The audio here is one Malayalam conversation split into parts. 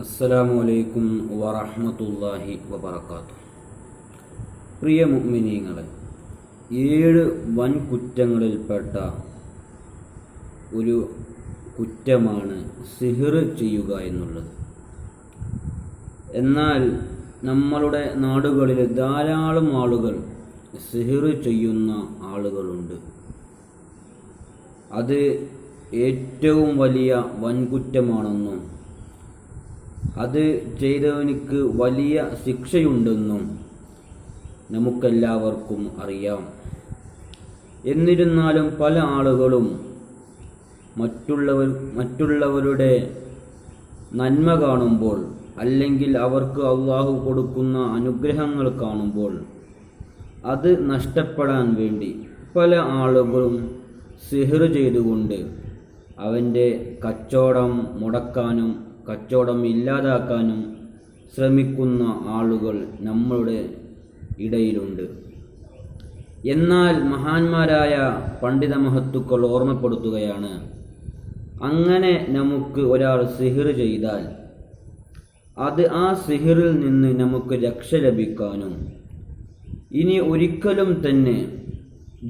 അസ്സലാമു അലൈക്കും വറഹ്മത്തുള്ളാഹി വബറകാത്തു. പ്രിയ മുഅ്മിനീങ്ങളെ ഏഴ് വൻ കുറ്റങ്ങളിൽപ്പെട്ട ഒരു കുറ്റമാണ് സിഹിർ ചെയ്യുക എന്നുള്ളത്. എന്നാൽ നമ്മളുടെ നാടുകളിൽ ധാരാളം ആളുകൾ സിഹിർ ചെയ്യുന്ന ആളുകളുണ്ട്. അത് ഏറ്റവും വലിയ വൻകുറ്റമാണെന്നും അത് ചെയ്തവനിക്ക് വലിയ ശിക്ഷയുണ്ടെന്നും നമുക്കെല്ലാവർക്കും അറിയാം. എന്നിരുന്നാലും പല ആളുകളും മറ്റുള്ളവർ മറ്റുള്ളവരുടെ നന്മ കാണുമ്പോൾ അല്ലെങ്കിൽ അവർക്ക് അള്ളാഹു കൊടുക്കുന്ന അനുഗ്രഹങ്ങൾ കാണുമ്പോൾ അത് നഷ്ടപ്പെടാൻ വേണ്ടി പല ആളുകളും സിഹർ ചെയ്തുകൊണ്ട് അവന്റെ കച്ചവടം മുടക്കാനും കച്ചവടം ഇല്ലാതാക്കാനും ശ്രമിക്കുന്ന ആളുകൾ നമ്മളുടെ ഇടയിലുണ്ട്. എന്നാൽ മഹാന്മാരായ പണ്ഡിത മഹത്തുക്കൾ ഓർമ്മപ്പെടുത്തുകയാണ് അങ്ങനെ നമുക്ക് ഒരാൾ സിഹിർ ചെയ്താൽ അത് ആ സിഹിറിൽ നിന്ന് നമുക്ക് രക്ഷ ലഭിക്കാനും ഇനി ഒരിക്കലും തന്നെ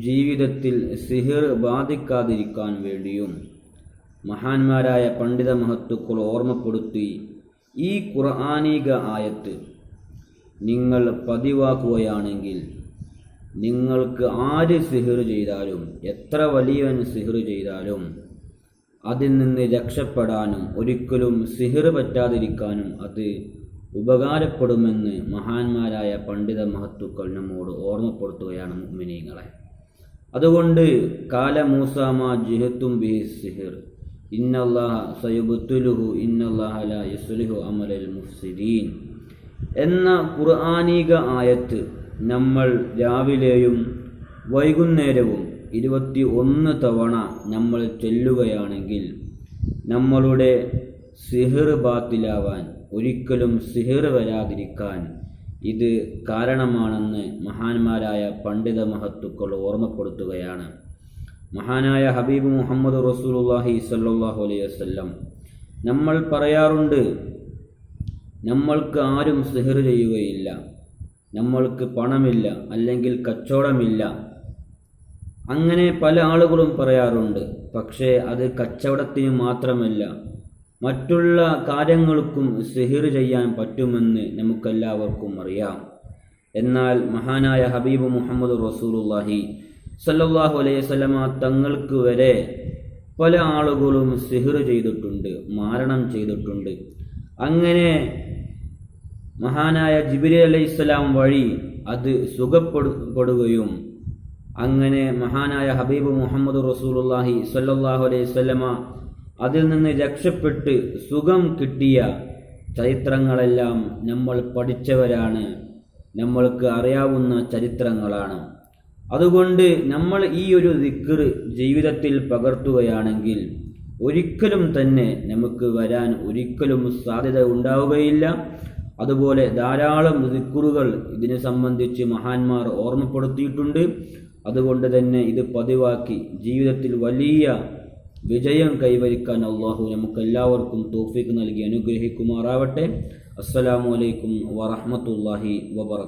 ജീവിതത്തിൽ സിഹിർ ബാധിക്കാതിരിക്കാൻ വേണ്ടിയും മഹാന്മാരായ പണ്ഡിത മഹത്തുക്കൾ ഓർമ്മപ്പെടുത്തി ഈ ഖുർആാനിക ആയത്ത് നിങ്ങൾ പതിവാക്കുകയാണെങ്കിൽ നിങ്ങൾക്ക് ആര് സിഹിർ ചെയ്താലും എത്ര വലിയവൻ സിഹിർ ചെയ്താലും അതിൽ നിന്ന് രക്ഷപ്പെടാനും ഒരിക്കലും സിഹിർ പറ്റാതിരിക്കാനും അത് ഉപകാരപ്പെടുമെന്ന് മഹാന്മാരായ പണ്ഡിത മഹത്തുക്കൾ നമ്മോട് ഓർമ്മപ്പെടുത്തുകയാണ് മുഅ്മിനീങ്ങളെ അതുകൊണ്ട് കാല മൂസാമ ജിഹത്തും ബി സിഹിർ. ഇന്നല്ലാഹ അമലൽ മുഫ്സിദീൻ. എന്ന ഖുർആാനിക ആയത്ത് നമ്മൾ രാവിലെയും വൈകുന്നേരവും ഇരുപത്തി ഒന്ന് തവണ നമ്മൾ ചെല്ലുകയാണെങ്കിൽ നമ്മളുടെ സിഹിർ ബാത്തിലാവാൻ ഒരിക്കലും സിഹിർ വരാതിരിക്കാൻ ഇത് കാരണമാണെന്ന് മഹാന്മാരായ പണ്ഡിത മഹത്തുക്കൾ ഓർമ്മപ്പെടുത്തുകയാണ്. മഹാനായ ഹബീബ് മുഹമ്മദ് റസൂലുള്ളാഹി സല്ലല്ലാഹു അലൈഹി വസല്ലം നമ്മൾ പറയാറുണ്ട് നമ്മൾക്ക് ആരും സിഹർ ചെയ്യുകയില്ല നമ്മൾക്ക് പണമില്ല അല്ലെങ്കിൽ കച്ചവടമില്ല. അങ്ങനെ പല ആളുകളും പറയാറുണ്ട് പക്ഷേ അത് കച്ചവടത്തിന് മാത്രമല്ല മറ്റുള്ള കാര്യങ്ങൾക്കും സിഹിർ ചെയ്യാൻ പറ്റുമെന്ന് നമുക്കെല്ലാവർക്കും അറിയാം. എന്നാൽ മഹാനായ ഹബീബ് മുഹമ്മദ് റസൂലുള്ളാഹി സല്ലല്ലാഹു അലൈഹി സ്വലമ തങ്ങൾക്ക് വരെ പല ആളുകളും സിഹിർ ചെയ്തിട്ടുണ്ട് മാരണം ചെയ്തിട്ടുണ്ട്. അങ്ങനെ മഹാനായ ജിബിരി അലൈഹി സ്വലാം വഴി അത് സുഖപ്പെടുകയും അങ്ങനെ മഹാനായ ഹബീബ് മുഹമ്മദ് റസൂലുല്ലാഹി സല്ലാഹു അലൈഹി സ്വലമ അതിൽ നിന്ന് രക്ഷപ്പെട്ട് സുഖം കിട്ടിയ ചരിത്രങ്ങളെല്ലാം നമ്മൾ പഠിച്ചവരാണ്. നമ്മൾക്ക് അറിയാവുന്ന ചരിത്രങ്ങളാണ്. അതുകൊണ്ട് നമ്മൾ ഈ ഒരു ദിക്കർ ജീവിതത്തിൽ പകർത്തുകയാണെങ്കിൽ ഒരിക്കലും തന്നെ നമുക്ക് വരാൻ ഒരിക്കലും സാധ്യത ഉണ്ടാവുകയില്ല. അതുപോലെ ധാരാളം ദിക്കുറുകൾ ഇതിനെ സംബന്ധിച്ച് മഹാന്മാർ ഓർമ്മപ്പെടുത്തിയിട്ടുണ്ട്. അതുകൊണ്ട് തന്നെ ഇത് പതിവാക്കി ജീവിതത്തിൽ വലിയ വിജയം കൈവരിക്കാൻ അള്ളാഹു നമുക്കെല്ലാവർക്കും തോഫിക്ക് നൽകി അനുഗ്രഹിക്കുമാറാവട്ടെ. അസ്സലാമു അലൈക്കും വറഹമത്തല്ലാഹി വബർക്കാത്തു